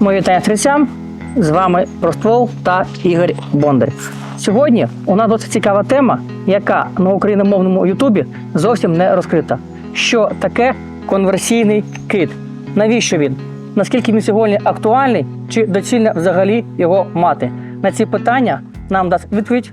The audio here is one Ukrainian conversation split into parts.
Мої вітання стрільцям. З вами Роствол та Ігор Бондар. Сьогодні у нас досить цікава тема, яка на україномовному Ютубі зовсім не розкрита. Що таке конверсійний кит? Навіщо він? Наскільки він сьогодні актуальний, чи доцільно взагалі його мати? На ці питання нам дасть відповідь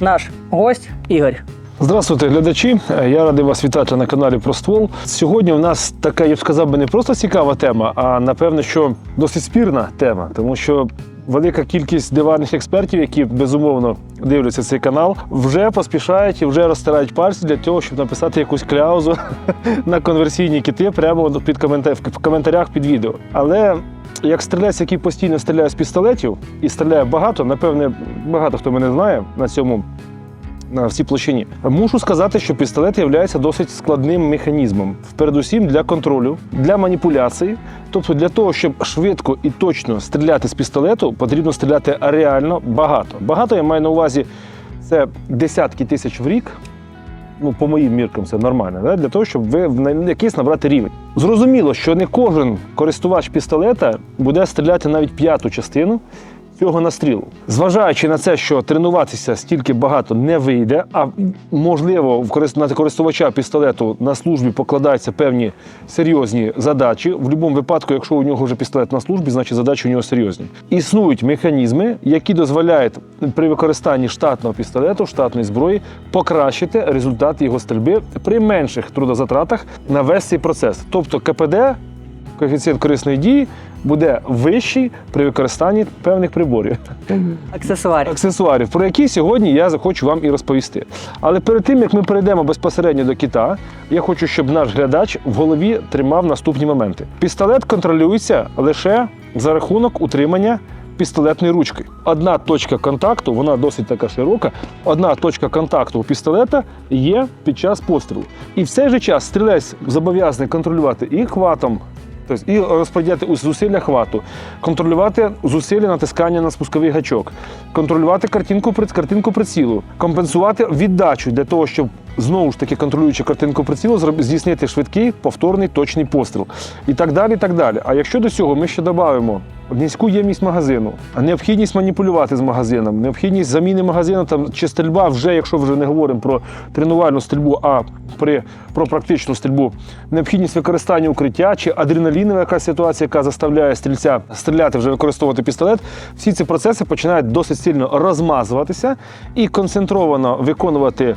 наш гость Ігор. Здравствуйте, глядачі. Я радий вас вітати на каналі Про ствол. Сьогодні у нас така, я б сказав би, не просто цікава тема, а напевно, що досить спірна тема, тому що велика кількість диварних експертів, які безумовно дивляться цей канал, вже поспішають і вже розтирають пальці для того, щоб написати якусь кляузу на конверсійні кити прямо під в коментарях під відео. Але як стрілець, який постійно стріляє з пістолетів і стріляє багато, напевне, багато хто мене знає на цьому на всій площині. Мушу сказати, що пістолет є досить складним механізмом, передусім для контролю, для маніпуляції. Тобто, для того, щоб швидко і точно стріляти з пістолету, потрібно стріляти реально багато. Багато я маю на увазі це десятки тисяч в рік. Ну, по моїм міркам, це нормально, да? для того, щоб ви в якийсь набрати рівень. Зрозуміло, що не кожен користувач пістолета буде стріляти навіть п'яту частину цього настрілу. Зважаючи на це, що тренуватися стільки багато не вийде, а можливо, на користувача пістолету на службі покладаються певні серйозні задачі. В будь-якому випадку, якщо у нього вже пістолет на службі, значить задачі у нього серйозні. Існують механізми, які дозволяють при використанні штатного пістолету, штатної зброї, покращити результат його стрільби при менших трудозатратах на весь цей процес. Тобто КПД коефіцієнт корисної дії буде вищий при використанні певних приборів, Аксесуарів. аксесуарів, про які сьогодні я захочу вам і розповісти. Але перед тим як ми перейдемо безпосередньо до кита, я хочу, щоб наш глядач в голові тримав наступні моменти. Пістолет контролюється лише за рахунок утримання. Пістолетної ручки. Одна точка контакту, вона досить така широка. Одна точка контакту у пістолета є під час пострілу. І в цей же час стрілець зобов'язаний контролювати і хватом, тобто і розподіляти зусилля хвату, контролювати зусилля натискання на спусковий гачок, контролювати картинку картинку прицілу, компенсувати віддачу для того, щоб знову ж таки контролюючи картинку прицілу, здійснити швидкий повторний точний постріл. І так далі. і так далі. А якщо до цього ми ще додамо низьку ємність магазину, необхідність маніпулювати з магазином, необхідність заміни магазину там чи стрільба, вже якщо вже не говоримо про тренувальну стрільбу, а при про практичну стрільбу, необхідність використання укриття чи адреналінова якась ситуація, яка заставляє стрільця стріляти, вже використовувати пістолет. Всі ці процеси починають досить сильно розмазуватися і концентровано виконувати.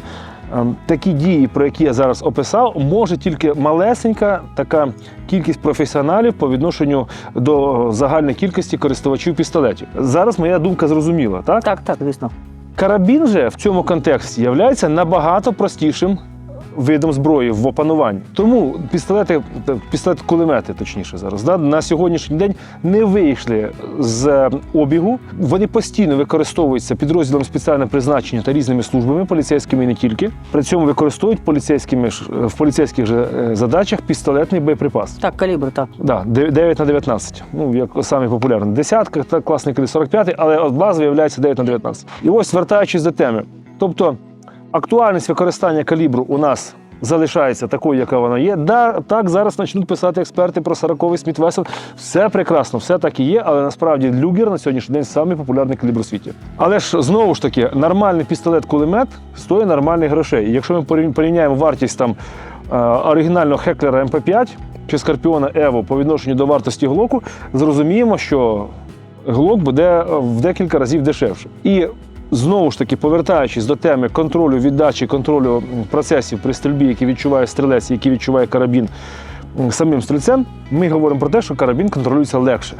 Ем, Такі дії, про які я зараз описав, може тільки малесенька така кількість професіоналів по відношенню до загальної кількості користувачів пістолетів. Зараз моя думка зрозуміла, так? Так, так, звісно. Карабін же в цьому контексті являється набагато простішим видом зброї в опануванні. Тому пістолети, пістолет кулемети, точніше зараз, да, на сьогоднішній день не вийшли з е, обігу. Вони постійно використовуються підрозділом спеціального призначення та різними службами, поліцейськими і не тільки. При цьому використовують поліцейськими ж- в поліцейських же е, задачах пістолетний боєприпас. Так, калібр, так. Да, 9 на 19. Ну, як самий популярний. Десятка, так, класний коли 45, але от базовий є 9 на 19. І ось звертаючись до теми. Тобто актуальність використання калібру у нас залишається такою, яка вона є. Да, так, зараз почнуть писати експерти про 40-й Сміт Весел. Все прекрасно, все так і є, але насправді Люгер на сьогоднішній день самий популярний калібр у світі. Але ж знову ж таки, нормальний пістолет-кулемет стоїть нормальних грошей. І якщо ми порів- порівняємо вартість там е, оригінального Хеклера МП5 чи Скорпіона Ево по відношенню до вартості Глоку, зрозуміємо, що Глок буде е, в декілька разів дешевше. І знову ж таки, повертаючись до теми контролю віддачі, контролю процесів при стрільбі, які відчуває стрілець, які відчуває карабін самим стрільцем, ми говоримо про те, що карабін контролюється легше.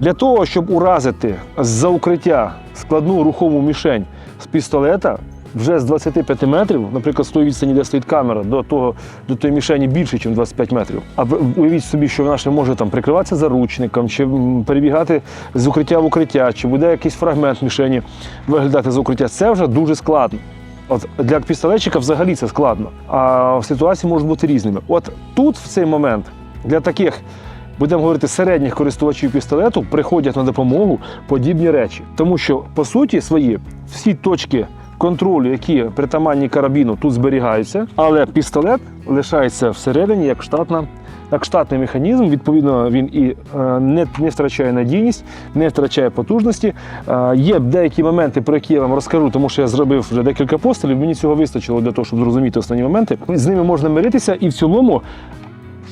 Для того, щоб уразити з-за укриття складну рухому мішень з пістолета, вже з 25 метрів, наприклад, з тої відстані, де стоїть камера, до того до тої мішені більше, ніж 25 метрів. А уявіть собі, що вона ще може там прикриватися заручником, чи перебігати з укриття в укриття, чи буде якийсь фрагмент мішені виглядати з укриття. Це вже дуже складно. От для пістолетчика взагалі це складно. А ситуації можуть бути різними. От тут, в цей момент, для таких будемо говорити, середніх користувачів пістолету приходять на допомогу подібні речі. Тому що, по суті, свої всі точки контролю, які притаманні карабіну, тут зберігаються, але пістолет лишається всередині як штатна. Як штатний механізм, відповідно, він і е, не, не втрачає надійність, не втрачає потужності. Е, є деякі моменти, про які я вам розкажу, тому що я зробив вже декілька пострілів. Мені цього вистачило для того, щоб зрозуміти основні моменти. З ними можна миритися, і в цілому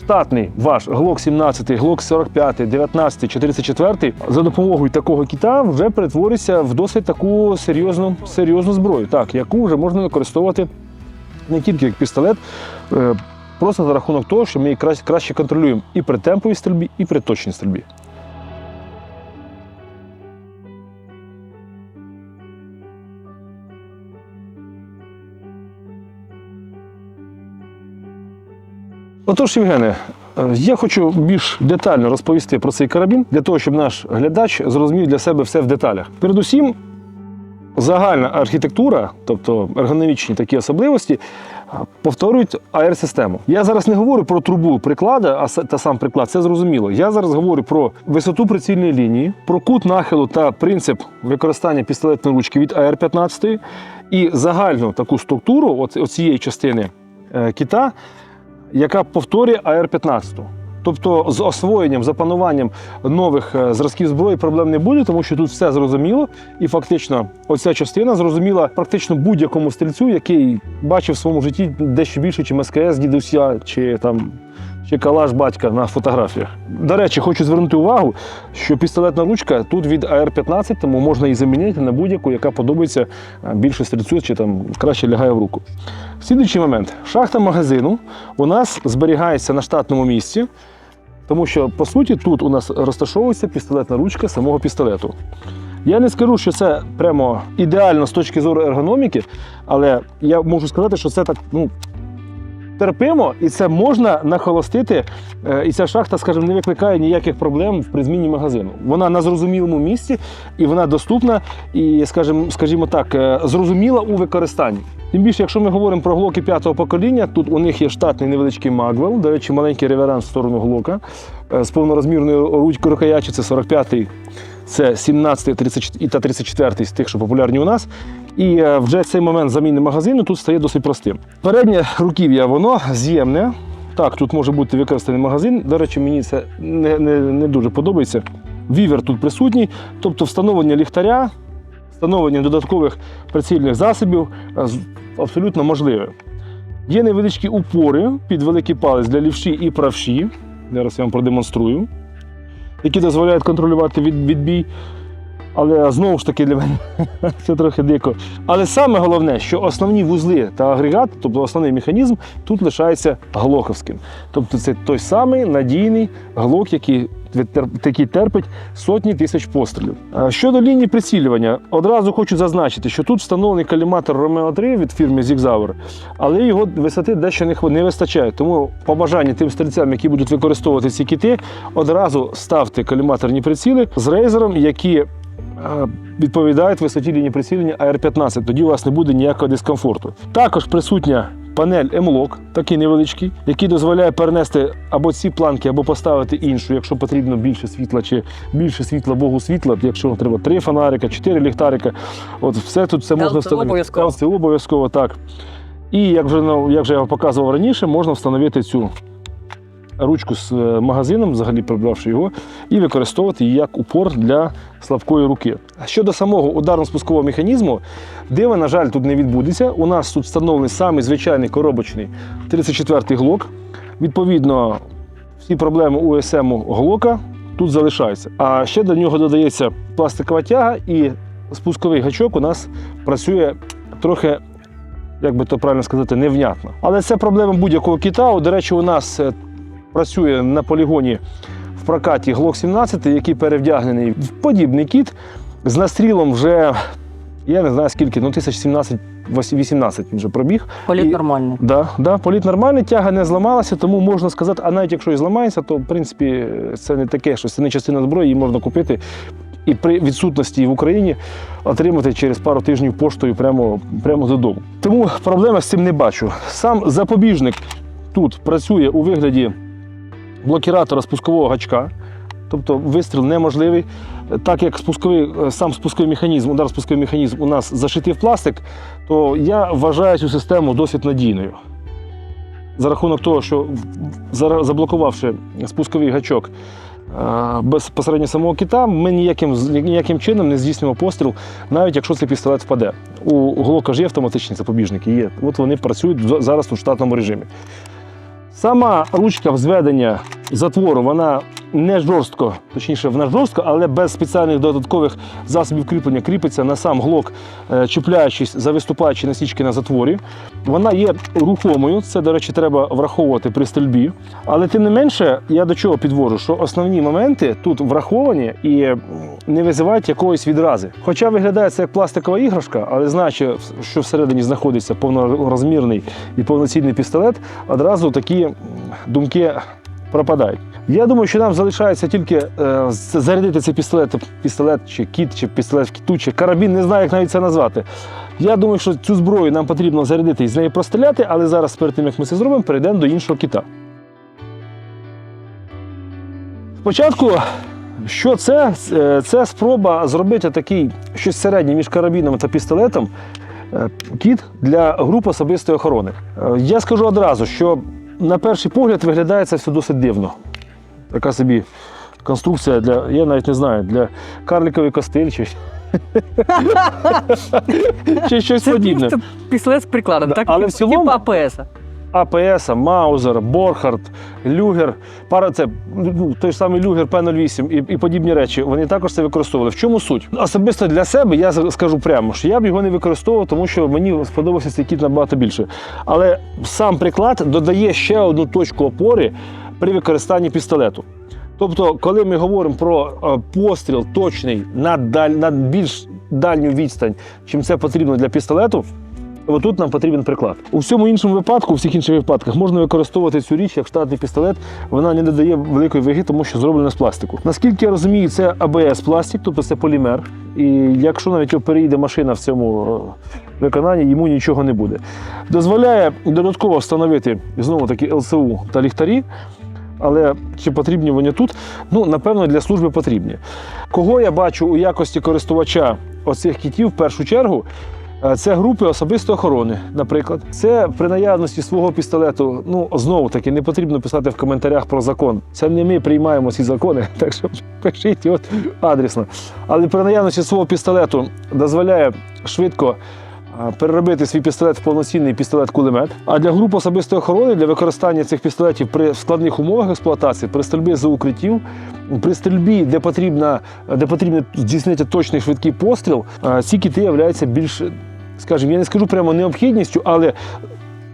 штатний ваш Glock 17, Glock 45, 19 44 за допомогою такого кіта вже перетворюється в досить таку серйозну, серйозну зброю, так, яку вже можна використовувати не тільки як пістолет, е, просто за рахунок того, що ми її краще контролюємо і при темповій стрільбі, і при точній стрільбі. Отож, Євгене, е, я хочу більш детально розповісти про цей карабін, для того, щоб наш глядач зрозумів для себе все в деталях. Передусім, загальна архітектура, тобто ергономічні такі особливості, повторюють АР-систему. Я зараз не говорю про трубу приклада, а та сам приклад, це зрозуміло. Я зараз говорю про висоту прицільної лінії, про кут нахилу та принцип використання пістолетної ручки від АР-15 і загальну таку структуру оцієї частини е, кіта, яка повторює АР-15. Тобто з освоєнням, запануванням нових е, зразків зброї проблем не буде, тому що тут все зрозуміло, і фактично оця частина зрозуміла практично будь-якому стрільцю, який бачив в своєму житті дещо більше, чим СКС дідуся чи там. Чи калаш батька на фотографіях. До речі, хочу звернути увагу, що пістолетна ручка тут від АР-15, тому можна її замінити на будь-яку, яка подобається е, більше стрільцю, чи там краще лягає в руку. Слідуючий момент. Шахта магазину у нас зберігається на штатному місці, тому що, по суті, тут у нас розташовується пістолетна ручка самого пістолету. Я не скажу, що це прямо ідеально з точки зору ергономіки, але я можу сказати, що це так ну, терпимо, і це можна нахолостити. Е, І ця шахта, скажімо, не викликає ніяких проблем при зміні магазину. Вона на зрозумілому місці і вона доступна, і, скажімо, скажімо так, е, зрозуміла у використанні. Тим більше, якщо ми говоримо про глоки п'ятого покоління, тут у них є штатний невеличкий магвел, до речі, маленький реверанс в сторону глока е, з повнорозмірною ручкою рукоячі, це 45-й, це 17 34 та 34 з тих, що популярні у нас. І е, вже цей момент заміни магазину тут стає досить простим. Переднє руків'я, воно з'ємне. Так, тут може бути використаний магазин. До речі, мені це не, не, не дуже подобається. Вівер тут присутній, тобто встановлення ліхтаря, встановлення додаткових прицільних засобів е, абсолютно можливе. Є невеличкі упори під великий палець для лівші і правші. Зараз я вам продемонструю, які дозволяють контролювати від, відбій. Але знову ж таки для мене це трохи дико. Але саме головне, що основні вузли та агрегат, тобто основний механізм, тут лишається глоковським. Тобто це той самий надійний глок, який, який терпить сотні тисяч пострілів. Щодо лінії прицілювання, одразу хочу зазначити, що тут встановлений каліматор Romeo 3 від фірми Zigzauer, але його висоти дещо не вистачає. Тому побажання тим стрільцям, які будуть використовувати ці кіти, одразу ставте каліматорні приціли з рейзером, які відповідають висоті лінії прицілення AR-15. Тоді у вас не буде ніякого дискомфорту. Також присутня панель M-Lock, такий невеличкий, який дозволяє перенести або ці планки, або поставити іншу, якщо потрібно більше світла чи більше світла, богу світла. Якщо треба три фонарика, чотири ліхтарика. От все тут все можна встановити. обов'язково. LCO обов'язково так. І як вже ну, як вже я показував раніше, можна встановити цю ручку з е, магазином, взагалі прибравши його, і використовувати її як упор для слабкої руки. Щодо самого ударно-спускового механізму, дива, на жаль, тут не відбудеться. У нас тут встановлений самий звичайний коробочний 34-й глок. Відповідно, всі проблеми УСМ глока тут залишаються. А ще до нього додається пластикова тяга і спусковий гачок у нас працює трохи. Як би то правильно сказати, невнятно. Але це проблема будь-якого кита. От, До речі, у нас е, працює на полігоні в прокаті Glock 17, який перевдягнений в подібний кіт з настрілом вже, я не знаю скільки, ну 1017-18 він вже пробіг. Політ І- нормальний. Да, да, політ нормальний, тяга не зламалася, тому можна сказати, а навіть якщо і зламається, то в принципі це не таке, що це не частина зброї, її можна купити і при відсутності в Україні отримати через пару тижнів поштою прямо, прямо додому. Тому проблеми з цим не бачу. Сам запобіжник тут працює у вигляді блокіратора спускового гачка. тобто вистріл неможливий. Так як спусковий, е, сам спусковий механізм, удар спусковий механізм у нас зашитий в пластик, то я вважаю цю систему досить надійною. За рахунок того, що заблокувавши спусковий гачок е, безпосередньо самого кита, ми ніяким, ніяким чином не здійснимо постріл, навіть якщо цей пістолет впаде. У Глока ж є автоматичні запобіжники, є. От вони працюють зараз у штатному режимі. Сама ручка взведення затвору, вона не жорстко, точніше, вона жорстко, але без спеціальних додаткових засобів кріплення кріпиться на сам глок, е, чіпляючись за виступаючі насічки на затворі. Вона є рухомою, це, до речі, треба враховувати при стрільбі. Але тим не менше, я до чого підвожу, що основні моменти тут враховані і не визивають якоїсь відрази. Хоча виглядає це як пластикова іграшка, але знаючи, що всередині знаходиться повнорозмірний і повноцінний пістолет, одразу такі думки пропадають. Я думаю, що нам залишається тільки е, зарядити цей пістолет, пістолет чи кіт, чи пістолет в кіту, чи карабін, не знаю, як навіть це назвати. Я думаю, що цю зброю нам потрібно зарядити і з неї простріляти, але зараз, перед тим як ми це зробимо, перейдемо до іншого кіта. Спочатку, що це? Е, Це спроба зробити такий щось середнє між карабіном та пістолетом. е, Кіт для груп особистої охорони. Е, Я скажу одразу, що на перший погляд виглядає це все досить дивно. Така собі конструкція для, я навіть не знаю, для карликової костиль чи, чи щось подібне. пістолет з прикладом, так? але в Типу цілому- АПС. Маузер, Борхард, Люгер, пара це ну, той самий Люгер П-08 і, і подібні речі. Вони також це використовували. В чому суть? Особисто для себе я скажу прямо, що я б його не використовував, тому що мені сподобався цей кіт набагато більше. Але сам приклад додає ще одну точку опори при використанні пістолету. Тобто, коли ми говоримо про е, постріл точний на, даль, на більш дальню відстань, чим це потрібно для пістолету, Отут нам потрібен приклад. У всьому іншому випадку, у всіх інших випадках, можна використовувати цю річ як штатний пістолет. Вона не додає великої ваги, тому що зроблена з пластику. Наскільки я розумію, це АБС пластик, тобто це полімер. І якщо навіть його переїде машина в цьому е, виконанні, йому нічого не буде. Дозволяє додатково встановити знову таки ЛСУ та ліхтарі. Але чи потрібні вони тут? Ну, напевно, для служби потрібні. Кого я бачу у якості користувача оцих кітів в першу чергу? Е, Це групи особистої охорони, наприклад. Це при наявності свого пістолету. Ну знову таки не потрібно писати в коментарях про закон. Це не ми приймаємо ці закони, так що пишіть от адресно. Але при наявності свого пістолету дозволяє швидко. е, Переробити свій пістолет в повноцінний пістолет-кулемет. А для груп особистої охорони для використання цих пістолетів при складних умовах експлуатації, при стрільбі за укриттів, при стрільбі, де потрібно, де потрібно здійснити точний швидкий постріл, е, ці кіти являються більш, скажімо, я не скажу прямо необхідністю, але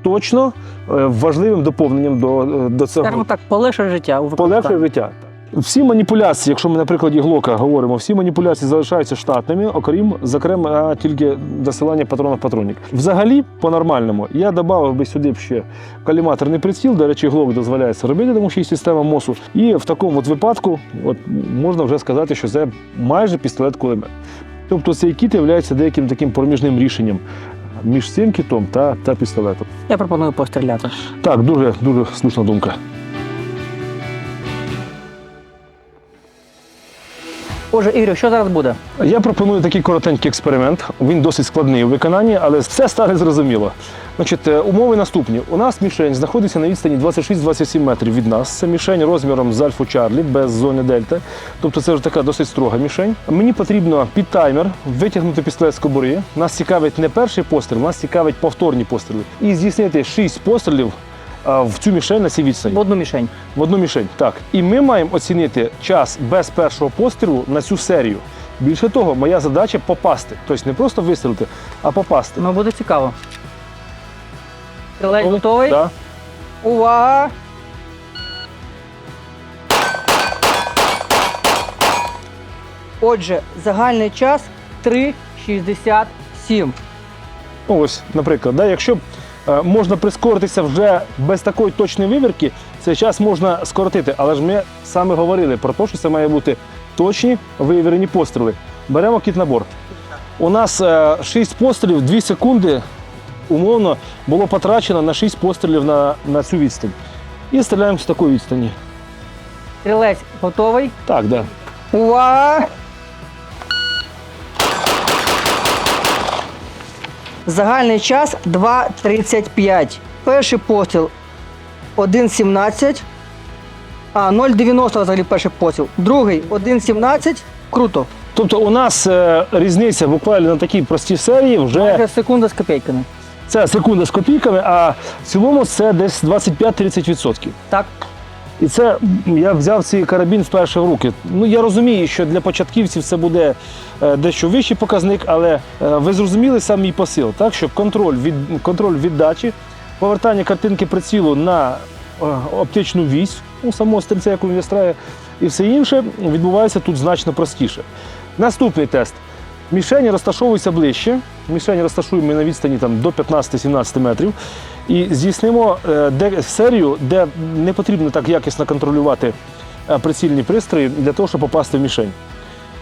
точно е, важливим доповненням до, е, до Скажімо так, полегшує життя у. Полегшує життя. Всі маніпуляції, якщо ми на прикладі Глока говоримо, всі маніпуляції залишаються штатними, окрім, зокрема, тільки досилання патронів патронник. Взагалі, по-нормальному, я додав би сюди ще каліматорний приціл. До речі, Глок дозволяє це робити, тому що є система МОСу. І в такому от випадку от, можна вже сказати, що це майже пістолет-кулемет. Тобто цей кіт є деяким таким проміжним рішенням між цим кітом та, та пістолетом. Я пропоную постріляти. Так, дуже дуже слушна думка. Отже, Ігор, що зараз буде? Я пропоную такий коротенький експеримент. Він досить складний у виконанні, але все стане зрозуміло. Значить, е, умови наступні. У нас мішень знаходиться на відстані 26-27 метрів від нас. Це мішень розміром з Альфу Чарлі без зони Дельта. Тобто це вже така досить строга мішень. Мені потрібно під таймер витягнути пістолет з кобури. Нас цікавить не перший постріл, нас цікавить повторні постріли. І здійснити 6 пострілів в цю мішень на цій відстані. В одну мішень. В одну мішень, так. І ми маємо оцінити час без першого пострілу на цю серію. Більше того, моя задача попасти. Тобто не просто вистрілити, а попасти. Ну, буде цікаво. Стрілець готовий? Да. Увага! Отже, загальний час 3,67. Ну, Ось, наприклад, да, якщо можна прискоритися вже без такої точної вивірки, цей час можна скоротити. Але ж ми саме говорили про те, що це має бути точні вивірені постріли. Беремо кіт набор. У нас 6 пострілів, 2 секунди умовно було потрачено на 6 пострілів на, на цю відстань. І стріляємо з такої відстані. Стрілець готовий. Так, да. Увага! Загальний час 2.35. Перший постріл 1.17. А, 0.90 взагалі перший постріл. Другий 1.17. Круто. Тобто у нас е, різниця буквально на такій простій серії вже Майже секунда з копійками. це секунда з копійками, а в цілому це десь 25-30%. Так. І це я взяв цей карабін вперше в руки. Ну я розумію, що для початківців це буде е, дещо вищий показник, але е, ви зрозуміли сам мій посил, так що контроль від контроль віддачі, повертання картинки прицілу на е, оптичну вісь у самого стрільця, яку він вистрає, і все інше відбувається тут значно простіше. Наступний тест. Мішені розташовуються ближче. Мішені розташуємо на відстані там, до 15-17 метрів. І здійснимо е, де, серію, де не потрібно так якісно контролювати е, прицільні пристрої для того, щоб попасти в мішень.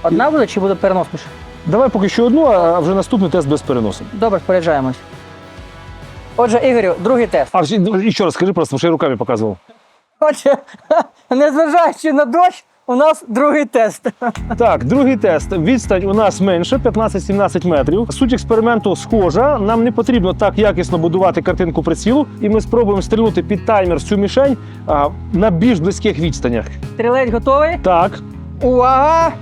Одна буде чи буде переносніше? Давай поки що одну, а вже наступний тест без переносу. Добре, споряджаємось. Отже, Ігорю, другий тест. А ще- і ще раз скажи просто, що я руками показував. Отже, незважаючи на дощ, у нас другий тест. Так, другий тест. Відстань у нас менше 15-17 метрів. Суть експерименту схожа. Нам не потрібно так якісно будувати картинку прицілу, і ми спробуємо стрілянути під таймер цю мішень а, на більш близьких відстанях. Стрілець готовий? Так, Увага!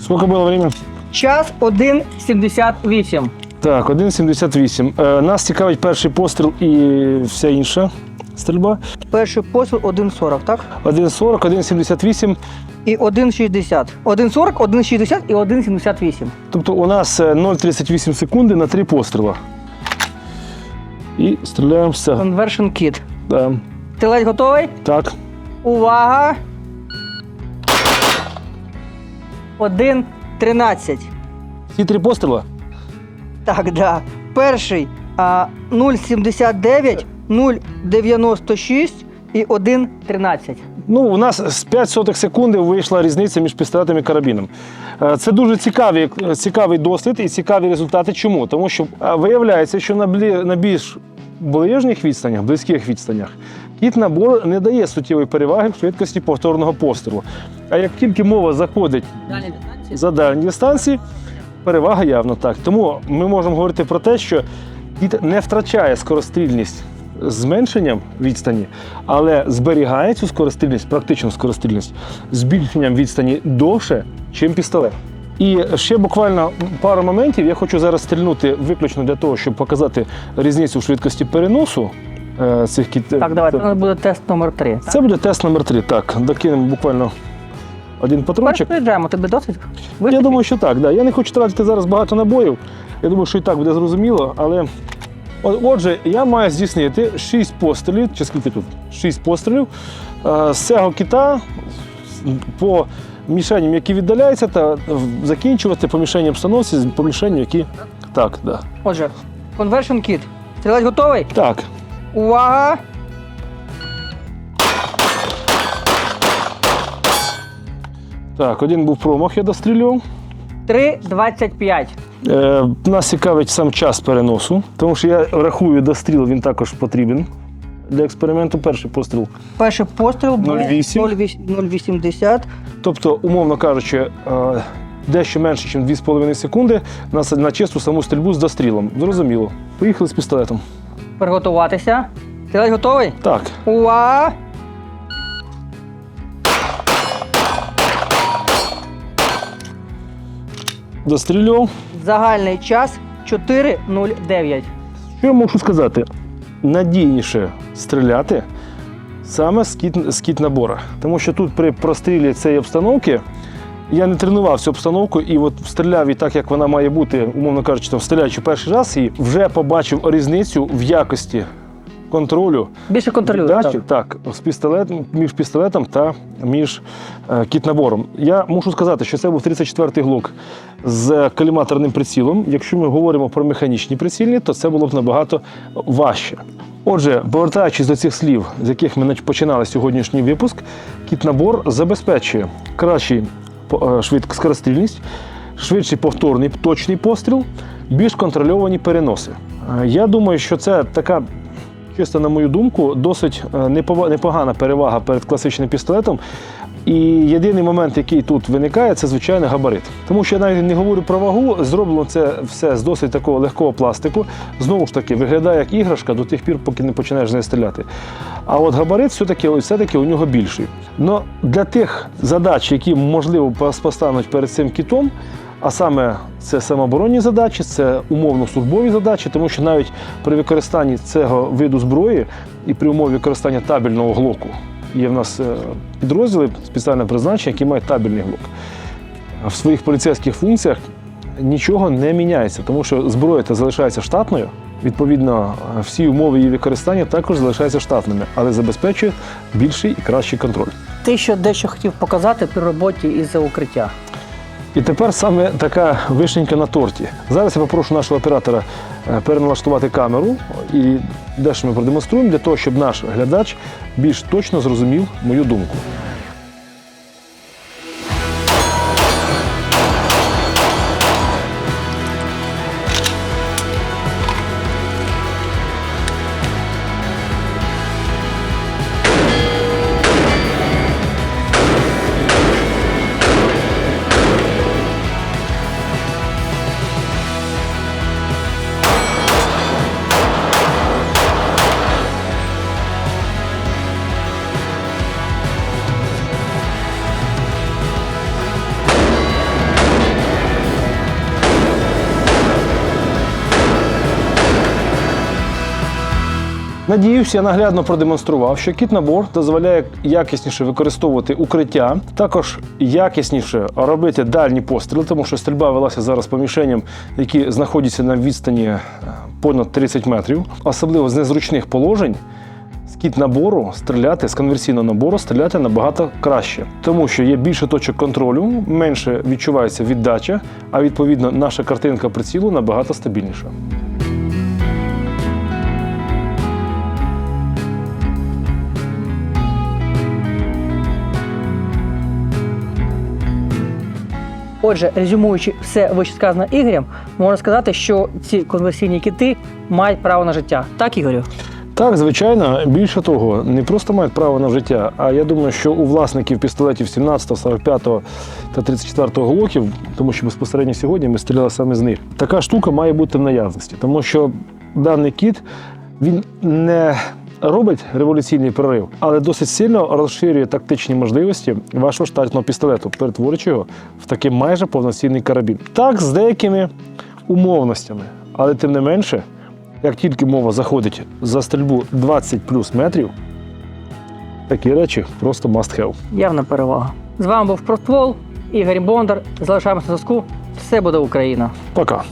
скільки було время? Час 1.78. Так, 1,78. Е, нас цікавить перший постріл і вся інша стрільба. Перший постріл 1.40, так? 1,40, 1,78. І 1.60. 1.40, 1.60 і 1.78. Тобто у нас е, 0,38 секунди на три постріла. І стріляємо все. Conversion Kit. Да. Стрілець готовий? Так. Увага! 1.13. Ці три постріла? Так, да. Перший а, 0,79, 0,96 і 1,13. Ну, у нас з 5 сотих секунди вийшла різниця між пістолетом і карабіном. Е, Це дуже цікавий, цікавий дослід і цікаві результати. Чому? Тому що е, виявляється, що на, більш ближніх відстанях, близьких відстанях, кіт набор не дає суттєвої переваги в швидкості повторного пострілу. А як тільки мова заходить за дальні дистанції, перевага явно так. Тому ми можемо говорити про те, що кіт не втрачає скорострільність зменшенням відстані, але зберігає цю скорострільність, практичну скорострільність, збільшенням відстані довше, чим пістолет. І ще буквально пару моментів я хочу зараз стрільнути виключно для того, щоб показати різницю в швидкості переносу е, цих кіт. Так, давайте. Це буде тест номер 3. Це буде тест номер 3 Так, докинемо буквально один патрончик. Переїжджаємо, тобі досить? Я думаю, що так. Да. Я не хочу тратити зараз багато набоїв. Я думаю, що і так буде зрозуміло. Але отже, я маю здійснити 6 пострілів, чи скільки тут? 6 пострілів е, з цього кита по мішеням, які віддаляються, та закінчувати по мішенням обстановці, по мішенням, які. Так, да. Отже, Conversion Kit. Стрілець готовий? Так. Увага! Так, один був промах, я дострілював. 3.25. Е, нас цікавить сам час переносу, тому що я рахую достріл, він також потрібен для експерименту. Перший постріл Перший постріл був 0,80. Тобто, умовно кажучи, е, дещо менше, ніж 2,5 секунди на, на чисту саму стрільбу з дострілом. Зрозуміло. Поїхали з пістолетом. Приготуватися. Стрілець готовий? Так, Увага! Дострілював. Загальний час 4.09. Що я можу сказати? Надійніше стріляти саме з кіт, з кіт набора. Тому що тут при прострілі цієї обстановки я не тренував цю обстановку і от стріляв і так, як вона має бути, умовно кажучи, там стріляючи перший раз, і вже побачив різницю в якості контролю Більше контролює. Віддачі, так. так, з пістолетом, між пістолетом та між е, кітнабором. Я мушу сказати, що це був 34-й глок з коліматорним прицілом. Якщо ми говоримо про механічні прицільні, то це було б набагато важче. Отже, повертаючись до цих слів, з яких ми починали сьогоднішній випуск, кітнабор забезпечує кращий е, скорострільність, швидший повторний точний постріл, більш контрольовані переноси. Е, Я думаю, що це така чисто на мою думку, досить е, непогана перевага перед класичним пістолетом. І єдиний момент, який тут виникає, це звичайно габарит. Тому що я навіть не говорю про вагу, зроблено це все з досить такого легкого пластику. Знову ж таки, виглядає як іграшка до тих пір, поки не починаєш з нею стріляти. А от габарит все-таки, все-таки у нього більший. Но для тих задач, які можливо пос- постануть перед цим кітом, а саме це самооборонні задачі, це умовно службові задачі, тому що навіть при використанні цього виду зброї і при умові використання табельного глоку є в нас е, підрозділи спеціальне призначення, які мають табельний глок. В своїх поліцейських функціях нічого не міняється, тому що зброя та залишається штатною. Відповідно, е, всі умови її використання також залишаються штатними, але забезпечує більший і кращий контроль. Ти ще дещо хотів показати при роботі із укриття. І тепер саме така вишенька на торті. Зараз я попрошу нашого оператора е, переналаштувати камеру і дещо ми продемонструємо для того, щоб наш глядач більш точно зрозумів мою думку. Надіюсь, я наглядно продемонстрував, що кіт-набор дозволяє якісніше використовувати укриття, також якісніше робити дальні постріли, тому що стрільба велася зараз по мішеням, які знаходяться на відстані е, понад 30 метрів, особливо з незручних положень. З кіт-набору стріляти, з конверсійного набору стріляти набагато краще, тому що є більше точок контролю, менше відчувається віддача, а відповідно наша картинка прицілу набагато стабільніша. Отже, резюмуючи все вищесказане Ігорем, можна сказати, що ці конверсійні кити мають право на життя. Так, Ігорю? Так, звичайно, більше того, не просто мають право на життя, а я думаю, що у власників пістолетів 17, 45 та 34 глоків, тому що безпосередньо сьогодні ми стріляли саме з них. Така штука має бути в наявності, тому що даний кіт він не робить революційний прорив, але досить сильно розширює тактичні можливості вашого штатного пістолету, перетворюючи його в такий майже повноцінний карабін. Так, з деякими умовностями, але тим не менше. Як тільки мова заходить за стрільбу 20 плюс метрів, такі речі просто must have. Явна перевага. З вами був Проствол, Ігор Бондар. Залишаємося на зв'язку. Все буде Україна. Пока.